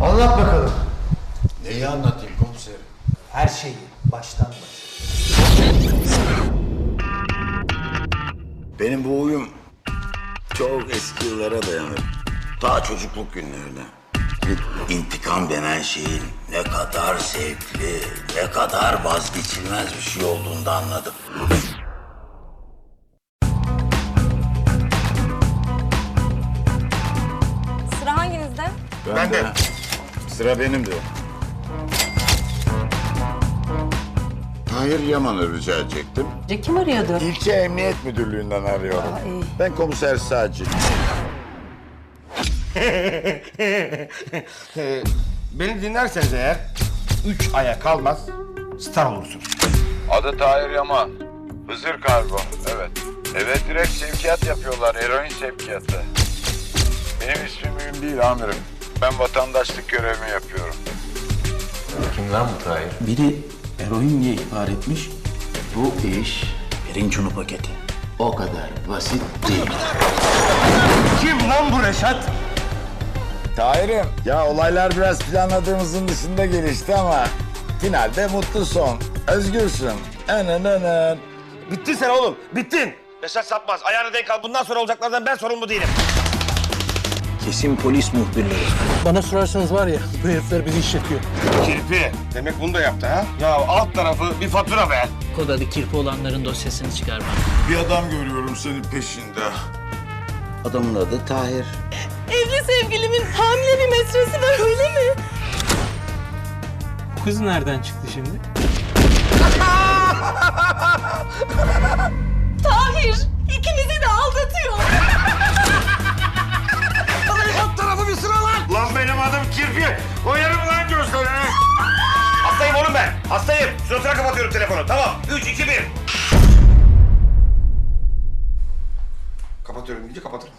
Anlat bakalım. Neyi anlatayım komiserim? Her şeyi baştan başa. Benim bu huyum çok eski yıllara dayanır. Ta çocukluk günlerine. İntikam denen şeyin ne kadar zevkli, ne kadar vazgeçilmez bir şey olduğunu da anladım. Sıra hanginizde? Ben, de. Sıra benim de. Tahir Yaman'ı rica edecektim. Kim arıyordu? İlçe Emniyet Müdürlüğü'nden arıyorum. Ben komiser Sacit. Ee, beni dinlerseniz eğer üç aya kalmaz star olursunuz. Adı Tahir Yaman. Hızır Kargo. Evet. Evet direkt sevkiyat yapıyorlar. Eroin sevkiyatı. Benim ismim mühim değil amirim. Ben vatandaşlık görevimi yapıyorum. Biri eroin diye ihbar etmiş. Bu iş pirinç unu paketi. O kadar basit değil. Kim lan bu Reşat? Tahir'im, ya olaylar biraz planladığımızın dışında gelişti ama finalde mutlu son. Özgürsün. Enenenen. Bittin sen oğlum, bittin. Reşat Sapmaz, ayağını denk al. Bundan sonra olacaklardan ben sorumlu değilim. Kesin polis muhbirleri. Bana sorarsanız var ya bu herifler bizi işletiyor. Kirpi. Demek bunu da yaptı ha? Ya alt tarafı bir fatura be. Kod adı kirpi olanların dosyasını çıkarma. Bir adam görüyorum senin peşinde. Adamın adı Tahir. Evli sevgilimin hamile bir metresi var öyle mi? Bu kız nereden çıktı şimdi? Hastayım. Suratına kapatıyorum telefonu. Tamam. Üç, iki, bir. Kapatıyorum. İyice kapatırım.